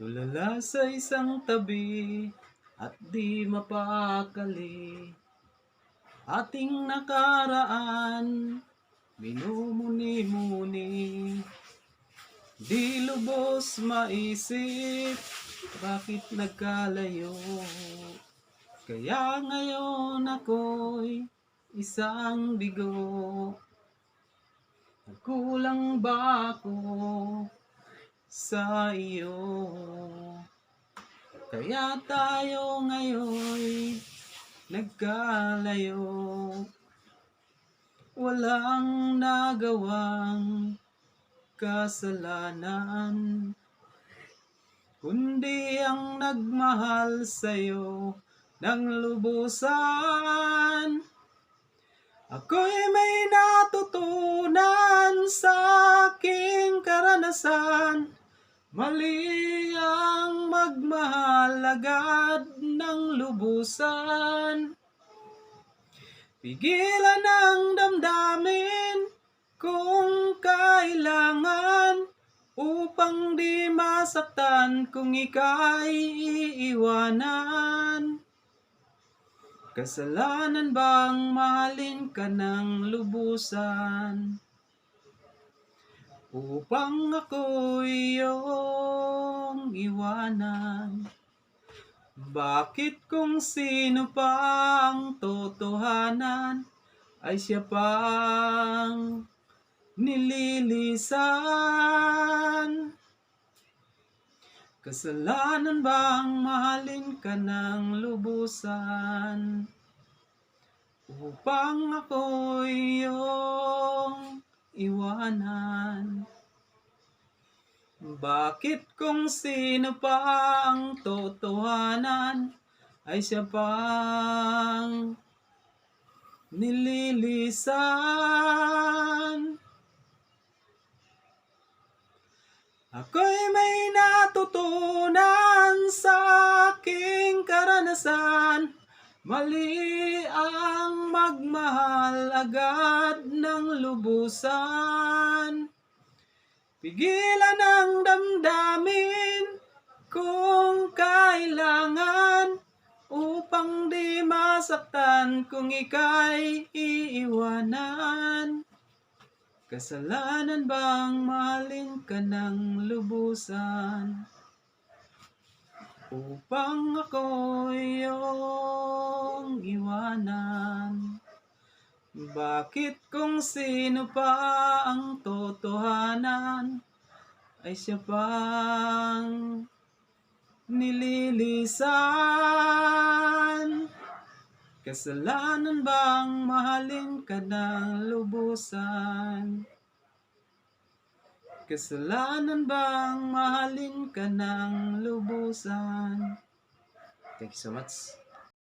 Tulala sa isang tabi at di mapakali. Ating nakaraan minumuni-muni. Di lubos maisip bakit nagkalayo. Kaya ngayon ako'y isang bigo. Nagkulang ba ako sa iyo? Kaya tayo ngayon nagkalayo Walang nagawang kasalanan Kundi ang nagmahal sa'yo ng lubusan Ako'y may karanasan Mali ang magmahal ng lubusan. Pigilan ang damdamin kung kailangan Upang di masaktan kung ika'y iiwanan. Kasalanan bang mahalin ka ng lubusan? Upang ako iyong iwanan. Bakit kung sino pa ang totohanan Ay siya pang nililisan? Kasalanan bang mahalin ka ng lubusan? Upang ako iyong iwanan. Bakit kung sino pa ang totohanan Ay siya pang nililisan? Ako'y may natutunan Mali ang magmahal agad ng lubusan. Pigilan ang damdamin kung kailangan Upang di masaktan kung ika'y iiwanan. Kasalanan bang mahalin ka ng lubusan Upang ako iyong iwanan Bakit kung sino pa ang totohanan Ay siya pang nililisan Kasalanan bang mahalin ka ng lubusan? Kasalanan bang mahalin ka ng lubusan? Thank you so much.